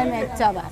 নেমে চাবা